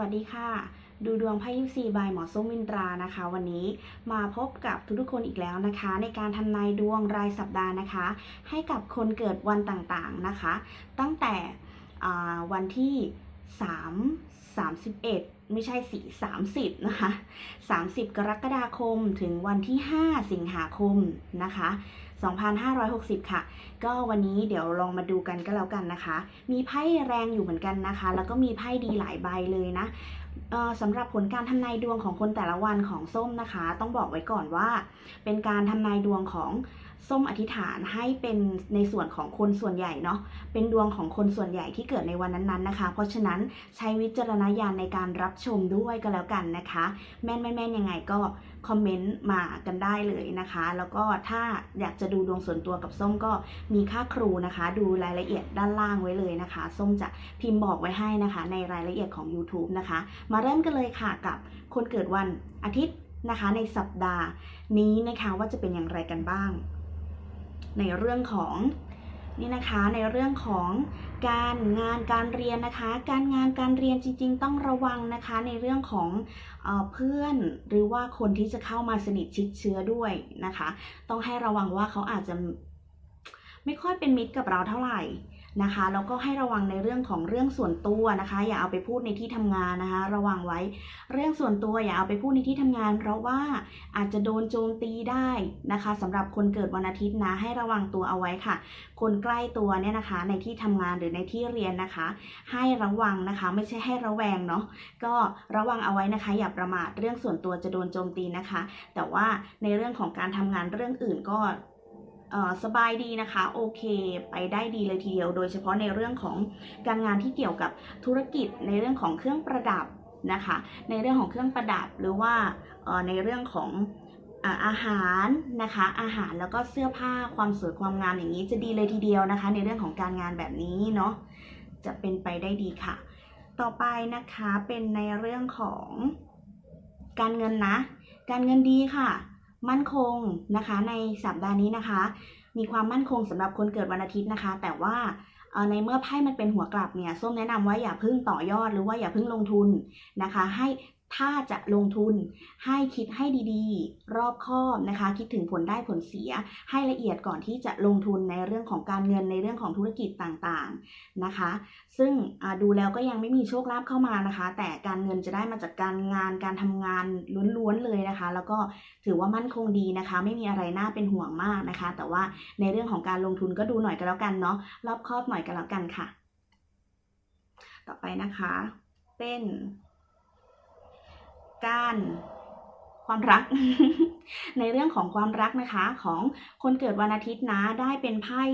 วัสดีค่ะ ดูดวงไพ่ยิปซีบายหมอส้มมินตรานะคะ วันนี้มาพบกับทุกๆคนอีกแล้วนะคะ ในการทำนายดวงรายสัปดาห์นะคะ ให้กับคนเกิดวันต่างๆนะคะ ตั้งแต่วันที่ 3 31 ไม่ใช่สี่30 นะคะ 30 กรกฎาคมถึงวันที่ 5 สิงหาคมนะคะ 2560 ค่ะ ก็วันนี้เดี๋ยวลองมาดูกันก็แล้วกันนะคะ มีไพ่แรงอยู่เหมือนกันนะคะ แล้วก็มีไพ่ดีหลายใบเลยนะเอ่อสำหรับผลการทำนายดวงของคนแต่ละวันของส้มนะคะ ต้องบอกไว้ก่อนว่า เป็นการทำนายดวงของส้มอธิษฐานให้เป็นในส่วนของคนส่วนใหญ่เนาะ เป็นดวงของคนส่วนใหญ่ที่เกิดในวันนั้นๆนะคะ เพราะฉะนั้นใช้วิจารณญาณในการรับชมด้วยก็แล้วกันนะคะ แม่นไม่แม่นยังไงก็ คอมเมนต์มากันได้เลยนะคะ แล้วก็ถ้าอยากจะดูดวงส่วนตัวกับส้มก็มีค่าครูนะคะ ดูรายละเอียดด้านล่างไว้เลยนะคะ ส้มจะพิมพ์บอกไว้ให้นะคะ ในรายละเอียดของ YouTube นะคะ มาเริ่มกันเลยค่ะกับคนเกิดวันอาทิตย์นะคะในสัปดาห์นี้นะคะว่าจะเป็นอย่างไรกันบ้าง ในเรื่องของนี่นะคะในเรื่องของ การงานการเรียนนะคะ การงานการเรียนจริง ๆ ต้องระวังนะคะในเรื่องของเพื่อนหรือว่าคนที่จะเข้ามาสนิทชิดเชื้อด้วยนะคะ ต้องให้ระวังว่าเขาอาจจะไม่ค่อยเป็นมิตรกับเราเท่าไหร่ นะคะแล้วก็ให้ระวังในเรื่องของเรื่องส่วนตัวนะคะ อย่าเอาไปพูดในที่ทำงานนะคะ ระวังไว้เรื่องส่วนตัวอย่าเอาไปพูดในที่ทำงาน เพราะว่าอาจจะโดนโจมตีได้นะคะสำหรับคนเกิดวันอาทิตย์นะให้ระวังตัวเอาไว้ค่ะ คนใกล้ตัวเนี่ยนะคะในที่ทำงานหรือในที่เรียนนะคะ ให้ระวังนะคะ ไม่ใช่ให้ระแวงเนาะก็ระวังเอาไว้นะคะ อย่าประมาทเรื่องส่วนตัวจะโดนโจมตีนะคะ แต่ว่าในเรื่องของการทำงานเรื่องอื่นก็ สบายดีนะคะ โอเค ไปได้ดีเลยทีเดียว โดยเฉพาะในเรื่องของการงานที่เกี่ยวกับธุรกิจในเรื่องของเครื่องประดับนะคะ ในเรื่องของเครื่องประดับหรือว่าในเรื่องของอาอาหารนะคะ อาหารแล้วก็เสื้อผ้าความสวยความงามอย่างนี้จะดีเลยทีเดียวนะคะ ในเรื่องของการงานแบบนี้เนาะจะเป็นไปได้ดีค่ะ ต่อไปนะคะเป็นในเรื่องของการเงินนะ การเงินดีค่ะ มั่นคงนะคะ ในสัปดาห์นี้นะคะ มีความมั่นคงสำหรับคนเกิดวันอาทิตย์นะคะ แต่ว่าในเมื่อไพ่มันเป็นหัวกลับเนี่ยส้มแนะนำว่าอย่าเพิ่งต่อยอดหรือว่าอย่าเพิ่งลงทุนนะคะ ให้ ถ้าจะลงทุนให้คิดให้ดีๆ รอบคอบนะคะ คิดถึงผลได้ผลเสีย ให้ละเอียดก่อนที่จะลงทุนในเรื่องของการเงินในเรื่องของธุรกิจต่างๆนะคะ ซึ่งดูแล้วก็ยังไม่มีโชคลาภเข้ามานะคะ แต่การเงินจะได้มาจากการงานการทำงานล้วนๆเลยนะคะ แล้วก็ถือว่ามั่นคงดีนะคะ ไม่มีอะไรน่าเป็นห่วงมากนะคะ แต่ว่าในเรื่องของการลงทุนก็ดูหน่อยก็แล้วกันเนาะรอบคอบหน่อยก็แล้วกันค่ะ ต่อไปนะคะ เป็น การความรัก ในเรื่องของความรักนะคะของคนเกิดวันอาทิตย์นะได้เป็นไพ่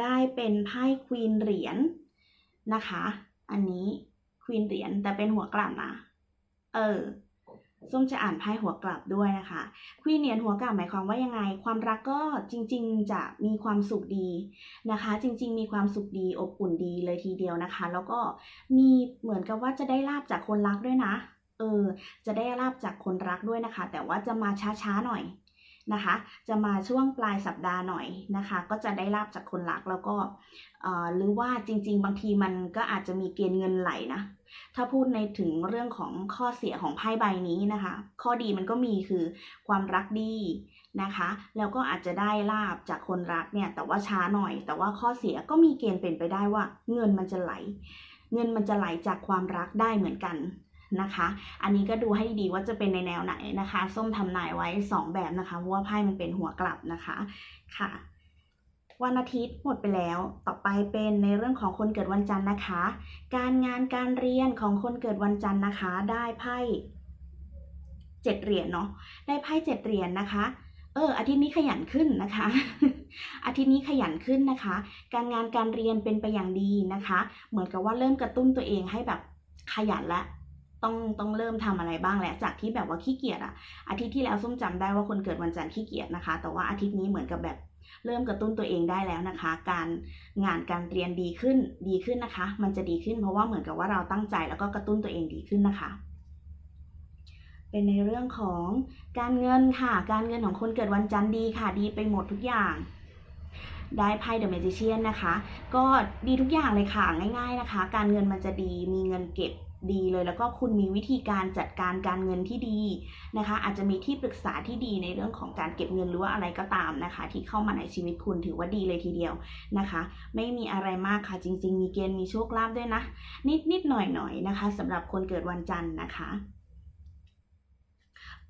ได้เป็นไพ่ควีนเหรียญนะคะ อันนี้ควีนเหรียญแต่เป็นหัวกลับนะเออส้มจะอ่านไพ่หัวกลับด้วยนะคะควีนเหรียญหัวกลับหมายความว่ายังไง ความรักก็จริง ๆ จะมีความสุขดีนะคะ จริง ๆ มีความสุขดีอบอุ่นดีเลยทีเดียวนะคะ แล้วก็มีเหมือนกับว่าจะได้ลาบจากคนรักด้วยนะ เออจะได้ลาบจากคนรักด้วยนะคะ แต่ว่าจะมาช้าๆหน่อยนะคะ จะมาช่วงปลายสัปดาห์หน่อยนะคะ ก็จะได้ลาบจากคนรักแล้วก็หรือว่าจริง ๆ บางทีมันก็อาจจะมีเกณฑ์เงินไหลนะถ้าพูดในถึงเรื่องของข้อเสียของไพ่ใบนี้นะคะ ข้อดีมันก็มีคือความรักดีนะคะ แล้วก็อาจจะได้ลาบจากคนรักเนี่ย แต่ว่าช้าหน่อย แต่ว่าข้อเสียก็มีเกณฑ์เป็นไปได้ว่า เงินมันจะไหล เงินมันจะไหลจากความรักได้เหมือนกัน นะคะ อันนี้ก็ดูให้ดีว่าจะเป็นในแนวไหนนะคะ ส้มทำนายไว้ 2 แบบนะคะเพราะว่าไพ่มันเป็นหัวกลับนะคะค่ะวันอาทิตย์หมดไปแล้ว ต่อไปเป็นในเรื่องของคนเกิดวันจันทร์นะคะ การงานการเรียนของคนเกิดวันจันทร์นะคะ ได้ไพ่เจ็ดเหรียญเนาะ ได้ไพ่เจ็ดเหรียญนะคะ เออ อาทิตย์นี้ขยันขึ้นนะคะ อาทิตย์นี้ขยันขึ้นนะคะ การงานการเรียนเป็นไปอย่างดีนะคะ เหมือนกับว่าเริ่มกระตุ้นตัวเองให้แบบขยันละ ต้องต้องเริ่มทำอะไรบ้างแล้วจากที่แบบว่าขี้เกียจอะอาทิตย์ที่แล้วส้มจำได้ว่าคนเกิดวันจันทร์ขี้เกียจนะคะ แต่ว่าอาทิตย์นี้เหมือนกับแบบเริ่มกระตุ้นตัวเองได้แล้วนะคะ การงานการเรียนดีขึ้นดีขึ้นนะคะ มันจะดีขึ้นเพราะว่าเหมือนกับว่าเราตั้งใจแล้วก็กระตุ้นตัวเองดีขึ้นนะคะ เป็นในเรื่องของการเงินค่ะ การเงินของคนเกิดวันจันทร์ดีค่ะ ดีไปหมดทุกอย่างได้ไพ่ The Magician นะคะ ก็ดีทุกอย่างเลยค่ะง่าย ๆนะคะ การเงินมันจะดีมีเงินเก็บ ดีเลย แล้วก็คุณมีวิธีการจัดการการเงินที่ดีนะคะ อาจจะมีที่ปรึกษาที่ดีในเรื่องของการเก็บเงินหรือว่าอะไรก็ตามนะคะ ที่เข้ามาในชีวิตคุณถือว่าดีเลยทีเดียวนะคะ ไม่มีอะไรมากค่ะจริง ๆ มีเกณฑ์มีโชคลาภด้วยนะ นิดนิดๆหน่อยหน่อยๆนะคะสำหรับคนเกิดวันจันทร์นะคะ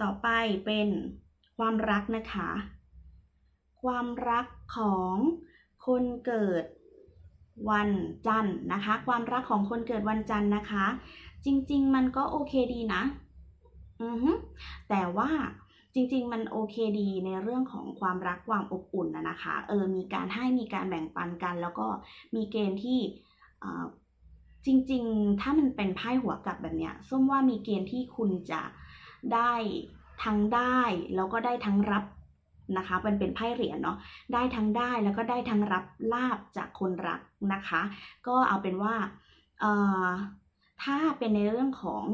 ต่อไปเป็นความรักนะคะ ความรักของคนเกิด วันจันทร์นะคะ ความรักของคนเกิดวันจันทร์นะคะ จริง ๆ มันก็โอเคดีนะ อือฮึแต่ว่าจริง ๆ มันโอเคดีในเรื่องของความรักความอบอุ่นนะนะคะ เออ มีการให้มีการแบ่งปันกัน แล้วก็มีเกณฑ์ที่จริง ๆ ถ้ามันเป็นไพ่หัวกลับแบบเนี้ยส้มว่ามีเกณฑ์ที่คุณจะได้ทั้งได้ แล้วก็ได้ทั้งรับ นะคะมันเป็นไพ่เหรียญเนาะได้ทั้งได้แล้วก็ได้ทั้งรับลาบจากคนรักนะคะ ก็เอาเป็นว่าถ้าเป็นในเรื่องของ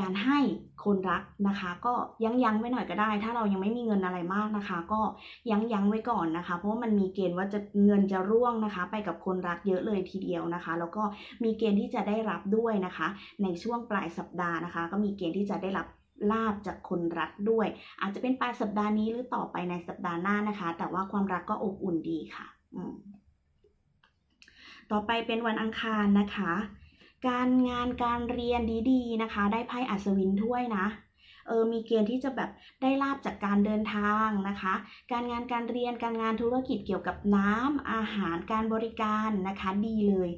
การให้คนรักนะคะ ก็ยั้งยั้งไว้หน่อยก็ได้ ถ้าเรายังไม่มีเงินอะไรมากนะคะ ก็ยั้งยั้งไว้ก่อนนะคะ เพราะว่ามันมีเกณฑ์ว่าจะเงินจะร่วงนะคะ ไปกับคนรักเยอะเลยทีเดียวนะคะ แล้วก็มีเกณฑ์ที่จะได้รับด้วยนะคะ ในช่วงปลายสัปดาห์นะคะ ก็มีเกณฑ์ที่จะได้รับ ลาบจากคนรักด้วย อาจจะเป็นปลายสัปดาห์นี้หรือต่อไปในสัปดาห์หน้านะคะ แต่ว่าความรักก็อบอุ่นดีค่ะต่อไปเป็นวันอังคารนะคะ การงานการเรียนดีๆนะคะ ได้ไพ่อัศวินถ้วยนะเออมีเกณฑ์ที่จะแบบได้ลาบจากการเดินทางนะคะ การงานการเรียนการงานธุรกิจเกี่ยวกับน้ำอาหารการบริการนะคะดีเลย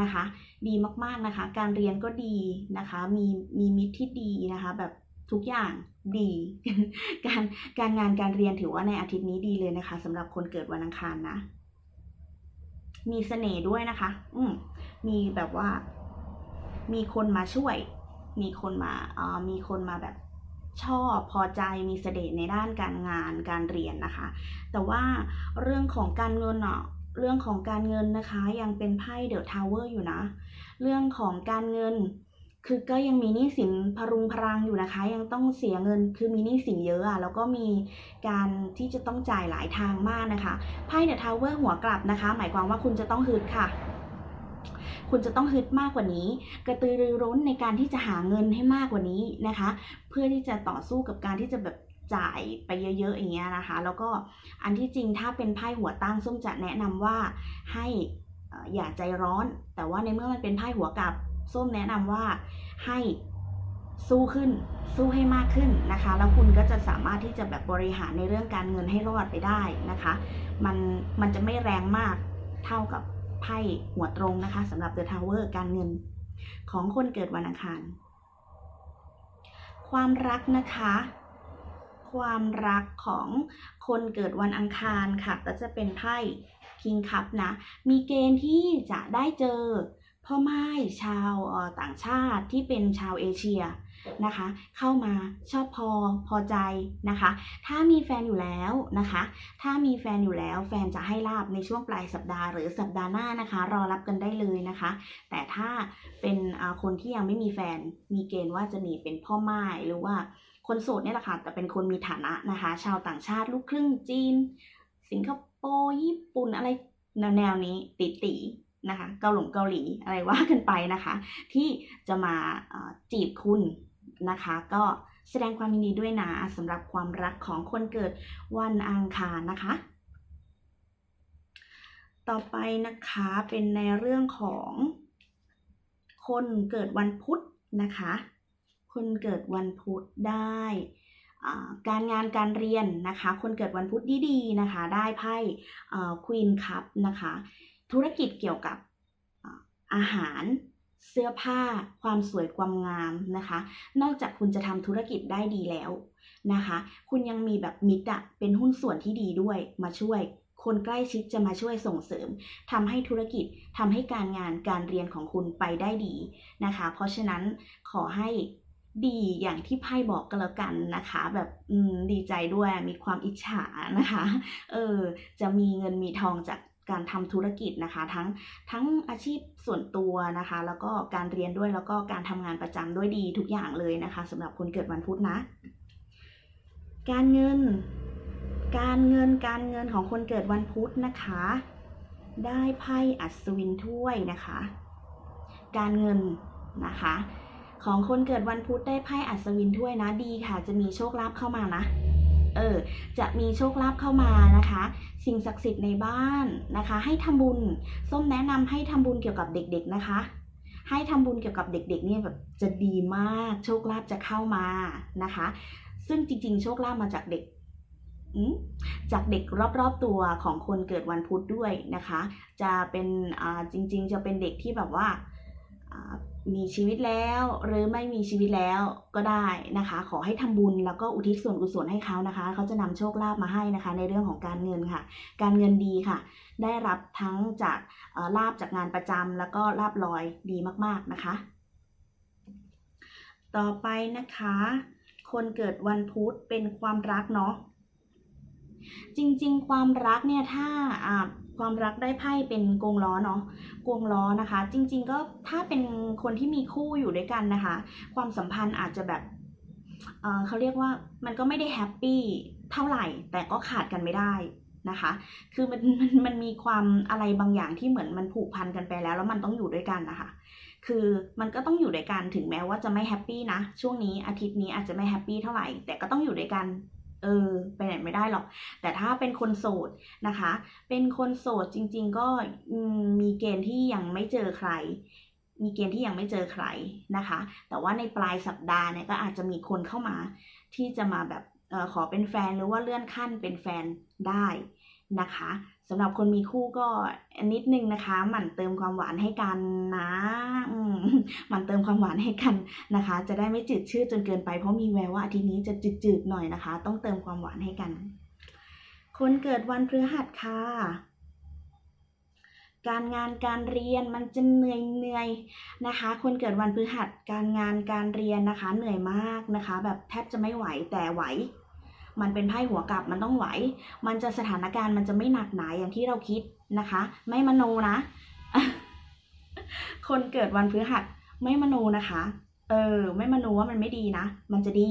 นะคะ ดีมากๆนะคะ การเรียนก็ดีนะคะ มีมีมิตรที่ดีนะคะแบบ ทุกอย่างดี การการงานการเรียนถือว่าในอาทิตย์นี้ดีเลยนะคะสำหรับคนเกิดวันอังคารนะ มีเสน่ห์ด้วยนะคะ อืมมีแบบว่า มีคนมาช่วย มีคนมาเอ่อมีคนมาแบบชอบพอใจมีเสน่ห์ในด้านการงานการเรียนนะคะ แต่ว่าเรื่องของการเงินเนาะเรื่องของการเงินนะคะ ยังเป็นไพ่เดอะทาวเวอร์อยู่นะ เรื่องของการเงิน คือก็ยังมีหนี้สินพรุงพรังอยู่นะคะ ยังต้องเสียเงินคือมีหนี้สินเยอะอะแล้วก็มีการที่จะต้องจ่ายหลายทางมากนะคะไพ่เดอะทาวเวอร์หัวกลับนะคะ หมายความว่าคุณจะต้องฮึดค่ะคุณจะต้องฮึดมากกว่านี้ กระตือรือร้นในการที่จะหาเงินให้มากกว่านี้นะคะ เพื่อที่จะต่อสู้กับการที่จะแบบจ่ายไปเยอะๆอย่างเงี้ยนะคะ แล้วก็อันที่จริงถ้าเป็นไพ่หัวตั้งส้มจะแนะนำว่าให้อย่าใจร้อน แต่ว่าในเมื่อมันเป็นไพ่หัวกลับ ส้มแนะนำว่าให้สู้ขึ้น สู้ให้มากขึ้นนะคะ แล้วคุณก็จะสามารถที่จะแบบบริหารในเรื่องการเงินให้รอดไปได้นะคะ มันมันจะไม่แรงมากเท่ากับไพ่หัวตรงนะคะสำหรับ The Tower การเงิน ของคนเกิดวันอังคาร ความรักนะคะ ความรักของคนเกิดวันอังคารค่ะก็จะเป็นไพ่ King Cup นะ มีเกณฑ์ที่จะได้เจอ พ่อไม้ชาวต่างชาติที่เป็นชาวเอเชียนะคะ เข้ามาชอบพอพอใจนะคะ ถ้ามีแฟนอยู่แล้วนะคะ ถ้ามีแฟนอยู่แล้วแฟนจะให้ลาบในช่วงปลายสัปดาห์หรือสัปดาห์หน้านะคะ รอรับกันได้เลยนะคะ แต่ถ้าเป็นคนที่ยังไม่มีแฟนมีเกณฑ์ว่าจะมีเป็นพ่อไม้หรือว่าคนโสดเนี่ยแหละค่ะแต่เป็นคนมีฐานะนะคะ ชาวต่างชาติลูกครึ่งจีน สิงคโปร์ญี่ปุ่นอะไรแนวแนวนี้ติตี นะคะเกาหลงเกาหลีอะไรว่ากันไปนะคะ ที่จะมาจีบคุณนะคะ ก็แสดงความยินดีด้วยนะสำหรับความรักของคนเกิดวันอังคารนะคะ ต่อไปนะคะเป็นในเรื่องของคนเกิดวันพุธนะคะ คนเกิดวันพุธได้การงานการเรียนนะคะ คนเกิดวันพุธดีๆนะคะ ได้ไพ่ควีนคัพนะคะ ธุรกิจเกี่ยวกับอาหารเสื้อผ้า ความสวยความงามนะคะ นอกจากคุณจะทำธุรกิจได้ดีแล้วนะคะ คุณยังมีแบบมิตรอะเป็นหุ้นส่วนที่ดีด้วยมาช่วย คนใกล้ชิดจะมาช่วยส่งเสริมทำให้ธุรกิจทำให้การงานการเรียนของคุณไปได้ดีนะคะ เพราะฉะนั้นขอให้ดีอย่างที่ไพ่บอกกันแล้วกันนะคะ แบบดีใจด้วยมีความอิจฉานะคะ เออจะมีเงินมีทองจาก การทำธุรกิจนะคะ ทั้งทั้งอาชีพส่วนตัวนะคะ แล้วก็การเรียนด้วยแล้วก็การทำงานประจำด้วยดีทุกอย่างเลยนะคะสำหรับคนเกิดวันพุธนะ การเงิน การเงินการเงินของคนเกิดวันพุธนะคะ ได้ไพ่อัศวินถ้วยนะคะ การเงินนะคะ ของคนเกิดวันพุธได้ไพ่อัศวินถ้วยนะดีค่ะ จะมีโชคลาภเข้ามานะ เออจะมีโชคลาภเข้ามานะคะ สิ่งศักดิ์สิทธิ์ในบ้านนะคะ ให้ทำบุญส้มแนะนำให้ทำบุญเกี่ยวกับเด็ก ๆนะคะ ให้ทำบุญเกี่ยวกับเด็กๆเนี่ยแบบจะดีมากโชคลาภจะเข้ามานะคะ ซึ่งจริงๆ โชคลาภมาจากเด็กจากเด็กรอบๆตัวของคนเกิดวันพุธด้วยนะคะ จะเป็นจริง ๆ จะเป็นเด็กที่แบบว่า มีชีวิตแล้วหรือไม่มีชีวิตแล้วก็ได้นะคะ ขอให้ทำบุญแล้วก็อุทิศส่วนกุศลให้เขานะคะ เขาจะนำโชคลาภมาให้นะคะ ในเรื่องของการเงินค่ะ การเงินดีค่ะ ได้รับทั้งจากลาบจากงานประจำแล้วก็ลาบลอยดีมากๆนะคะ ต่อไปนะคะ คนเกิดวันพุธเป็นความรักเนาะ จริงๆ ความรักเนี่ยถ้าความรักได้ไพ่เป็นกงล้อเนาะกงล้อนะคะ จริง ๆ ก็ถ้าเป็นคนที่มีคู่อยู่ด้วยกันนะคะ ความสัมพันธ์อาจจะแบบเเขาเรียกว่ามันก็ไม่ได้แฮปปี้เท่าไหร่ แต่ก็ขาดกันไม่ได้นะคะ คือมันมันมันมีความอะไรบางอย่างที่เหมือนมันผูกพันกันไปแล้ว แล้วมันต้องอยู่ด้วยกันนะคะ คือมันก็ต้องอยู่ด้วยกันถึงแม้ว่าจะไม่แฮปปี้นะ ช่วงนี้อาทิตย์นี้อาจจะไม่แฮปปี้เท่าไหร่ แต่ก็ต้องอยู่ด้วยกัน เออ ไปไหนไม่ได้หรอก แต่ถ้าเป็นคนโสดนะคะ เป็นคนโสดจริง ๆ ก็มีเกณฑ์ที่ยังไม่เจอใคร มีเกณฑ์ที่ยังไม่เจอใครนะคะ แต่ว่าในปลายสัปดาห์เนี่ยก็อาจจะมีคนเข้ามา ที่จะมาแบบออขอเป็นแฟนหรือว่าเลื่อนขั้นเป็นแฟนได้ นะคะสำหรับคนมีคู่ก็นิดนึงนะคะ หมั่นเติมความหวานให้กันนะหมั่นเติมความหวานให้กันนะคะ จะได้ไม่จืดชืดจนเกินไปเพราะมีแววว่าอาทิตย์นี้จะจืดๆหน่อยนะคะ ต้องเติมความหวานให้กัน คนเกิดวันพฤหัสค่ะการงานการเรียนมันจะเหนื่อยเหนื่อยนะคะ คนเกิดวันพฤหัสการงานการเรียนนะคะ เหนื่อยมากนะคะ แบบแทบจะไม่ไหวแต่ไหว มันเป็นไพ่หัวกลับมันต้องไหว มันจะสถานการณ์มันจะไม่หนักหนาอย่างที่เราคิดนะคะ ไม่มโนนะ คนเกิดวันพฤหัสไม่มโนนะคะ เออ ไม่มโนว่ามันไม่ดีนะ มันจะดี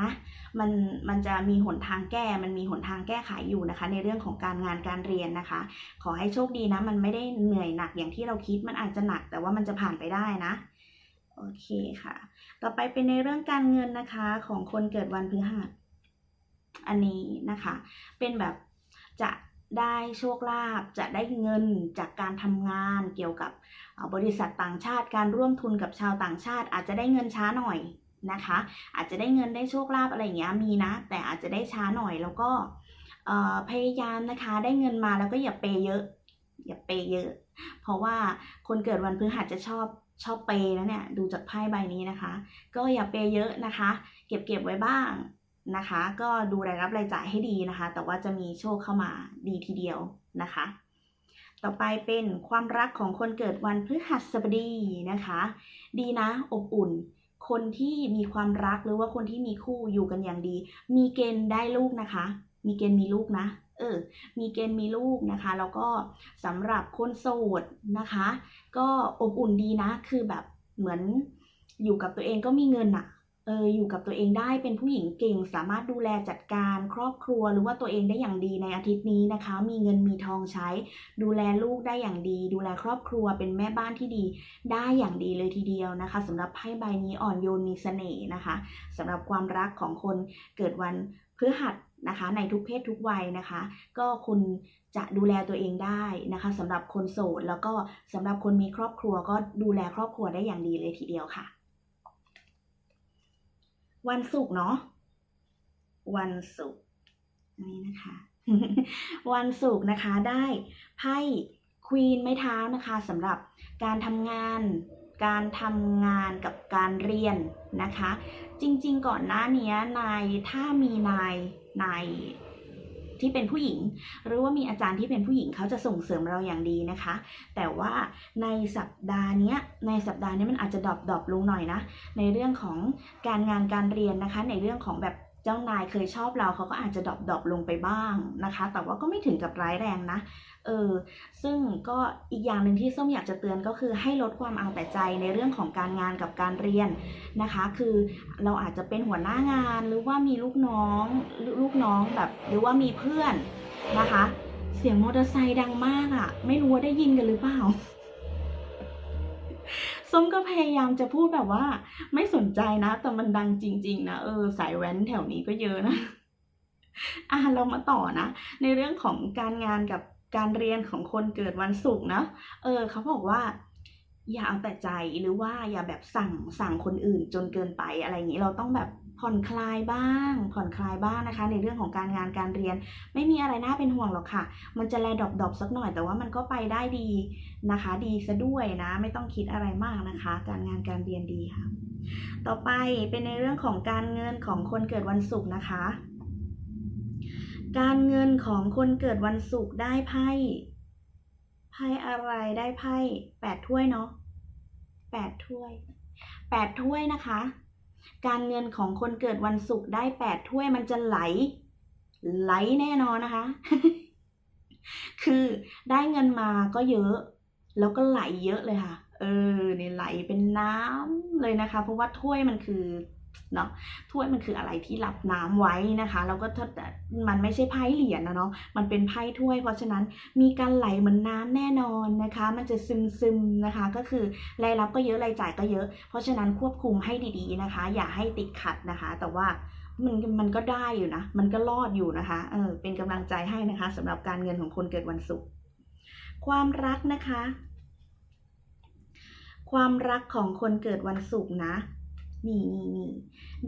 นะมันมันจะมีหนทางแก้ มันมีหนทางแก้ไขอยู่นะคะ ในเรื่องของการงานการเรียนนะคะ ขอให้โชคดีนะ มันไม่ได้เหนื่อยหนักอย่างที่เราคิด มันอาจจะหนักแต่ว่ามันจะผ่านไปได้นะ โอเคค่ะ ต่อไปเป็นในเรื่องการเงินนะคะของคนเกิดวันพฤหัส อันนี้นะคะ เป็นแบบจะได้โชคลาภจะได้เงินจากการทำงานเกี่ยวกับบริษัทต่างชาติ การร่วมทุนกับชาวต่างชาติ อาจจะได้เงินช้าหน่อยนะคะ อาจจะได้เงินได้โชคลาภอะไรอย่างเงี้ยมีนะ แต่อาจจะได้ช้าหน่อยแล้วก็พยายามนะคะได้เงินมาแล้วก็อย่าเปย์เยอะ อย่าเปย์เยอะ เพราะว่าคนเกิดวันพฤหัสจะชอบชอบเปย์นะเนี่ยดูจากไพ่ใบนี้นะคะ ก็อย่าเปย์เยอะนะคะ เก็บเก็บไว้บ้าง นะคะ ก็ดูรายรับรายจ่ายให้ดีนะคะ แต่ว่าจะมีโชคเข้ามาดีทีเดียวนะคะ ต่อไปเป็นความรักของคนเกิดวันพฤหัสบดีนะคะ ดีนะอบอุ่น คนที่มีความรักหรือว่าคนที่มีคู่อยู่กันอย่างดี มีเกณฑ์ได้ลูกนะคะ มีเกณฑ์มีลูกนะเออ มีเกณฑ์มีลูกนะคะ แล้วก็สำหรับคนโสดนะคะ ก็อบอุ่นดีนะ คือแบบเหมือนอยู่กับตัวเองก็มีเงินอะ เอออยู่กับตัวเองได้เป็นผู้หญิงเก่ง สามารถดูแลจัดการครอบครัวหรือว่าตัวเองได้อย่างดีในอาทิตย์นี้นะคะ มีเงินมีทองใช้ ดูแลลูกได้อย่างดี ดูแลครอบครัวเป็นแม่บ้านที่ดี ได้อย่างดีเลยทีเดียวนะคะสำหรับไพ่ใบนี้อ่อนโยนมีเสน่ห์นะคะสำหรับความรักของคนเกิดวันพฤหัสนะคะ ในทุกเพศทุกวัยนะคะ ก็คุณจะดูแลตัวเองได้นะคะสำหรับคนโสดแล้วก็สำหรับคนมีครอบครัวก็ดูแลครอบครัวได้อย่างดีเลยทีเดียวค่ะ วันศุกร์เนาะวันศุกร์อันนี้นะคะ วันศุกร์นะคะได้ไพ่ควีนไม้เท้านะคะสำหรับการทำงาน การทำงานกับการเรียนนะคะ จริงๆ ก่อนหน้านี้นายถ้ามีนายนาย ที่เป็นผู้หญิง หรือว่ามีอาจารย์ที่เป็นผู้หญิงเขาจะส่งเสริมเราอย่างดีนะคะ แต่ว่าในสัปดาห์เนี้ยในสัปดาห์นี้มันอาจจะดรอปดรอปลงหน่อยนะ ในเรื่องของการงานการเรียนนะคะ ในเรื่องของแบบ เจ้านายเคยชอบเราเขาก็อาจจะดรอปดอปลงไปบ้างนะคะ แต่ว่าก็ไม่ถึงกับร้ายแรงนะ เออ ซึ่งก็อีกอย่างหนึ่งที่ส้มอยากจะเตือนก็คือให้ลดความเอาแต่ใจในเรื่องของการงานกับการเรียนนะคะ คือเราอาจจะเป็นหัวหน้างานหรือว่ามีลูกน้องลูกน้องแบบ หรือว่ามีเพื่อนนะคะ เสียงมอเตอร์ไซค์ดังมากอะ่ะ ไม่รู้ว่าได้ยินกันหรือเปล่า ส้มก็พยายามจะพูดแบบว่า ไม่สนใจนะ แต่มันดังจริง ๆ นะเออสายแว้นแถวนี้ก็เยอะนะอะเรามาต่อนะ ในเรื่องของการงานกับการเรียนของคนเกิดวันศุกร์นะเออเขาบอกว่าอย่าเอาแต่ใจหรือว่าอย่าแบบสั่งสั่งคนอื่นจนเกินไปอะไรอย่างนี้เราต้องแบบ ผ่อนคลายบ้าง ผ่อนคลายบ้างนะคะ ในเรื่องของการงานการเรียน ไม่มีอะไรน่าเป็นห่วงหรอกค่ะ มันจะแลดอบดอบๆสักหน่อยแต่ว่ามันก็ไปได้ดีนะคะ ดีซะด้วยนะ ไม่ต้องคิดอะไรมากนะคะ การงานการเรียนดีค่ะ ต่อไปเป็นในเรื่องของการเงินของคนเกิดวันศุกร์นะคะ การเงินของคนเกิดวันศุกร์ได้ไพ่ไพ่อะไรได้ไพ่แปดถ้วยเนาะแปดถ้วยแปดถ้วยนะคะ การเงินของคนเกิดวันศุกร์ได้แปดถ้วยมันจะไหล ไหลแน่นอนนะคะ คือได้เงินมาก็เยอะ แล้วก็ไหลเยอะเลยค่ะ เออเนี่ยไหลเป็นน้ำเลยนะคะ เพราะว่าถ้วยมันคือ เนาะถ้วยมันคืออะไรที่รับน้ำไว้นะคะแล้วก็ถ้ามันไม่ใช่ไพ่เหรียญนะเนาะมันเป็นไพ่ถ้วย เพราะฉะนั้นมีการไหลเหมือนน้ำแน่นอนนะคะ มันจะซึมซึมนะคะ ก็คือรายรับก็เยอะรายจ่ายก็เยอะ เพราะฉะนั้นควบคุมให้ดีๆนะคะ อย่าให้ติดขัดนะคะ แต่ว่ามันมันก็ได้อยู่นะ มันก็รอดอยู่นะคะเออเป็นกำลังใจให้นะคะสำหรับการเงินของคนเกิดวันศุกร์ความรักนะคะ ความรักของคนเกิดวันศุกร์นะ นี่นี่นี่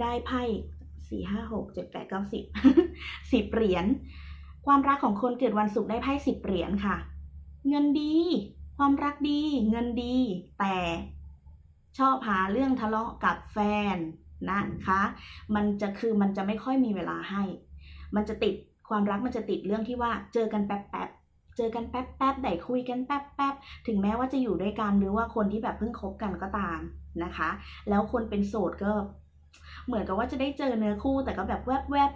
ได้ไพ่สี่ห้าหกเจ็ดแปดเก้าสิบสิบเหรียญความรักของคนเกิดวันศุกร์ได้ไพ่สิบเหรียญค่ะ เงินดี ความรักดี เงินดี แต่ชอบหาเรื่องทะเลาะกับแฟนนะคะ มันจะคือมันจะไม่ค่อยมีเวลาให้ มันจะติดความรักมันจะติดเรื่องที่ว่าเจอกันแป๊บ จอกันแป๊บแป๊บได้คุยกันแป๊บแป๊บถึงแม้ว่าจะอยู่ด้วยกันหรือว่าคนที่แบบเพิ่งคบกันก็ตามนะคะ แล้วคนเป็นโสดก็เหมือนกับว่าจะได้เจอเนื้อคู่แต่ก็แบบแวบ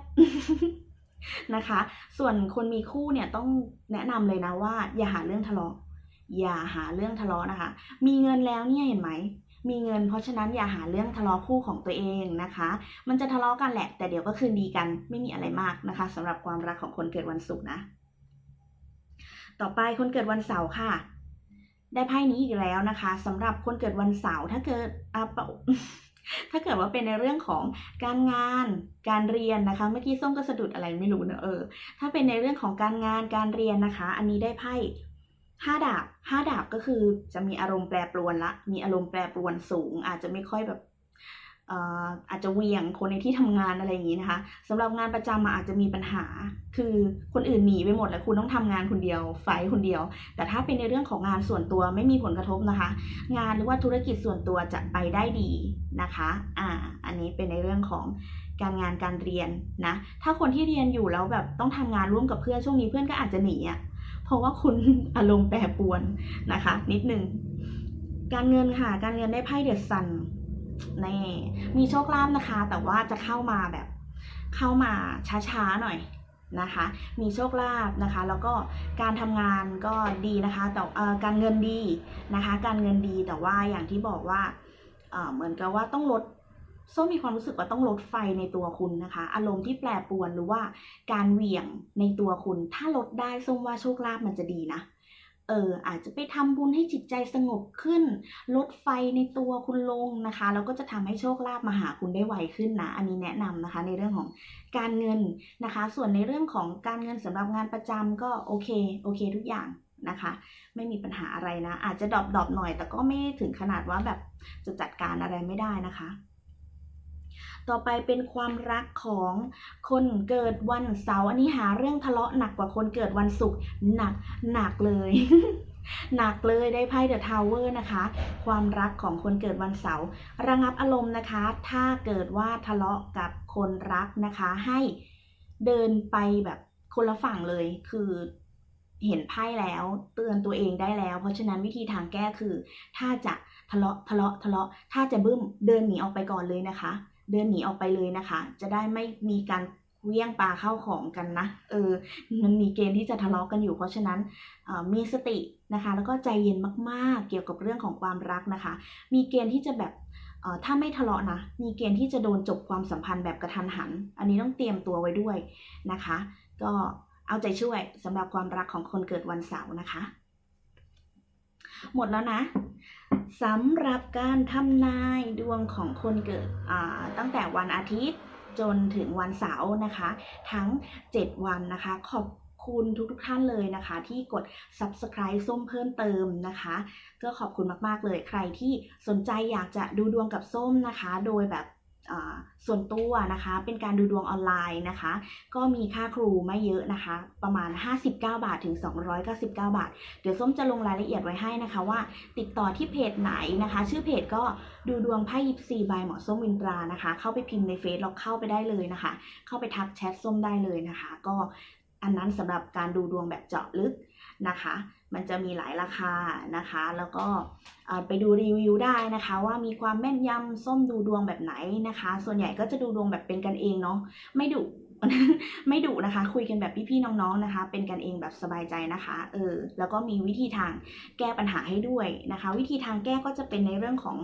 ๆนะคะ ส่วนคนมีคู่เนี่ยต้องแนะนำเลยนะว่า อย่าหาเรื่องทะเลาะ อย่าหาเรื่องทะเลาะนะคะ มีเงินแล้วเนี่ยเห็นไหม มีเงิน เพราะฉะนั้นอย่าหาเรื่องทะเลาะคู่ของตัวเองนะคะ มันจะทะเลาะกันแหละ แต่เดี๋ยวก็คืนดีกัน ไม่มีอะไรมากนะคะสำหรับความรักของคนเกิดวันศุกร์นะ ต่อไปคนเกิดวันเสาร์ค่ะ ได้ไพ่นี้อีกแล้วนะคะสำหรับคนเกิดวันเสาร์ถ้าเกิดอ่าเปาถ้าเกิดว่าเป็นในเรื่องของการงานการเรียนนะคะเมื่อกี้ส้มก็สะดุดอะไรไม่รู้เนอะเออถ้าเป็นในเรื่องของการงานการเรียนนะคะ อันนี้ได้ไพ่ห้าดาบห้าดาบก็คือจะมีอารมณ์แปรปรวนละ มีอารมณ์แปรปรวนสูง อาจจะไม่ค่อยแบบ อาจจะเวียงคนในที่ทำงานอะไรอย่างนี้นะคะสำหรับงานประจำอะอาจจะมีปัญหา คือคนอื่นหนีไปหมดแล้วคุณต้องทำงานคนเดียวไฟคนเดียว แต่ถ้าเป็นในเรื่องของงานส่วนตัวไม่มีผลกระทบนะคะ งานหรือว่าธุรกิจส่วนตัวจะไปได้ดีนะคะอ่าอันนี้เป็นในเรื่องของการงานการเรียนนะถ้าคนที่เรียนอยู่แล้วแบบต้องทำงานร่วมกับเพื่อนช่วงนี้เพื่อนก็อาจจะหนีอะเพราะว่าคุณอารมณ์แปรปรวนนะคะ นิดนึงการเงินค่ะ การเงินได้ไพ่เดอะซัน น่มีโชคลาภนะคะ แต่ว่าจะเข้ามาแบบเข้ามาช้าๆหน่อยนะคะ มีโชคลาภนะคะ แล้วก็การทำงานก็ดีนะคะ แต่การเงินดีนะคะ การเงินดีแต่ว่าอย่างที่บอกว่าเอ่อเหมือนกับว่าต้องลดส้มมีความรู้สึกว่าต้องลดไฟในตัวคุณนะคะ อารมณ์ที่แปรปรวนหรือว่าการเหวี่ยงในตัวคุณ ถ้าลดได้ส้มว่าโชคลาภมันจะดีนะ เอออาจจะไปทำบุญให้จิตใจสงบขึ้น ลดไฟในตัวคุณลงนะคะแล้วก็จะทำให้โชคลาภมาหาคุณได้ไวขึ้นนะ อันนี้แนะนำนะคะในเรื่องของการเงินนะคะ ส่วนในเรื่องของการเงินสำหรับงานประจำก็โอเคโอเคทุกอย่างนะคะ ไม่มีปัญหาอะไรนะ อาจจะดรอปดอปหน่อย แต่ก็ไม่ถึงขนาดว่าแบบจะจัดการอะไรไม่ได้นะคะ ต่อไปเป็นความรักของคนเกิดวันเสาร์อันนี้หาเรื่องทะเลาะหนักกว่าคนเกิดวันศุกร์หนักหนักเลยหนักเลยได้ไพ่เดอะทาวเวอร์นะคะ ความรักของคนเกิดวันเสาร์ระงับอารมณ์นะคะ ถ้าเกิดว่าทะเลาะกับคนรักนะคะ ให้เดินไปแบบคนละฝั่งเลย คือเห็นไพ่แล้วเตือนตัวเองได้แล้ว เพราะฉะนั้นวิธีทางแก้คือ ถ้าจะทะเลาะทะเลาะทะเลาะถ้าจะบึ้มเดินหนีออกไปก่อนเลยนะคะ เดินหนีออกไปเลยนะคะ จะได้ไม่มีการเคลี้ยงปลาเข้าของกันนะ เออ มันมีเกณฑ์ที่จะทะเลาะกันอยู่ เพราะฉะนั้นอ่อมีสตินะคะ แล้วก็ใจเย็นมากๆ เกี่ยวกับเรื่องของความรักนะคะ มีเกณฑ์ที่จะแบบอ่อถ้าไม่ทะเลาะนะ มีเกณฑ์ที่จะโดนจบความสัมพันธ์แบบกระทันหัน อันนี้ต้องเตรียมตัวไว้ด้วยนะคะ ก็เอาใจช่วยสำหรับความรักของคนเกิดวันเสาร์นะคะ หมดแล้วนะสำหรับการทำนายดวงของคนเกิดตั้งแต่วันอาทิตย์จนถึงวันเสาร์นะคะ ทั้ง 7 วันนะคะ ขอบคุณทุกๆท่านเลยนะคะ ที่กด subscribe ส้มเพิ่มเติมนะคะก็ขอบคุณมากๆเลยใครที่สนใจอยากจะดูดวงกับส้มนะคะ โดยแบบ ส่วนตัวนะคะ เป็นการดูดวงออนไลน์นะคะ ก็มีค่าครูไม่เยอะนะคะ ประมาณ 59 บาทถึง 299 บาท เดี๋ยวส้มจะลงรายละเอียดไว้ให้นะคะว่า ติดต่อที่เพจไหนนะคะ ชื่อเพจก็ดูดวงไพ่ยิปซีบายหมอส้มวินตรานะคะ เข้าไปพิมพ์ในเฟซเราเข้าไปได้เลยนะคะ เข้าไปทักแชทส้มได้เลยนะคะ ก็อันนั้นสำหรับการดูดวงแบบเจาะลึก นะคะ มันจะมีหลายราคานะคะ แล้วก็ไปดูรีวิวได้นะคะ ว่ามีความแม่นยำส้มดูดวงแบบไหนนะคะ ส่วนใหญ่ก็จะดูดวงแบบเป็นกันเองเนาะไม่ดุไม่ดุนะคะ คุยกันแบบพี่ๆน้องๆนะคะ เป็นกันเองแบบสบายใจนะคะเออแล้วก็มีวิธีทางแก้ปัญหาให้ด้วยนะคะ วิธีทางแก้ก็จะเป็นในเรื่องของ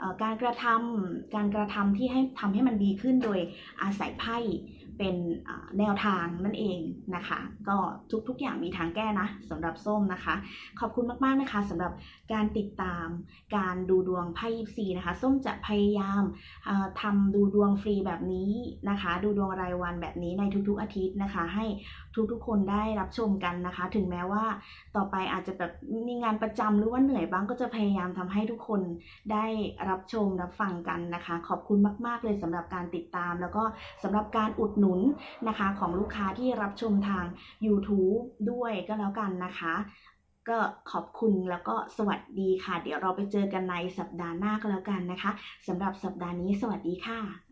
ออการกระทำการกระทำที่ให้ทำให้มันดีขึ้นโดยอาศัยไพ่ เป็นแนวทางนั่นเองนะคะ ก็ทุกๆอย่างมีทางแก้นะสำหรับส้มนะคะ ขอบคุณมากๆนะคะสำหรับการติดตามการดูดวงไพ่ยิปซีนะคะ ส้มจะพยายามทำดูดวงฟรีแบบนี้นะคะ ดูดวงรายวันแบบนี้ในทุกๆอาทิตย์นะคะ ให้ทุกๆคนได้รับชมกันนะคะ ถึงแม้ว่าต่อไปอาจจะแบบมีงานประจำหรือว่าเหนื่อยบ้างก็จะพยายามทำให้ทุกคนได้รับชมรับฟังกันนะคะ ขอบคุณมาก ๆเลยสำหรับการติดตาม แล้วก็สำหรับการอุดหนุนนะคะของลูกค้าที่รับชมทาง YouTube ด้วยก็แล้วกันนะคะ ก็ขอบคุณแล้วก็สวัสดีค่ะ เดี๋ยวเราไปเจอกันในสัปดาห์หน้าก็แล้วกันนะคะสำหรับสัปดาห์นี้สวัสดีค่ะ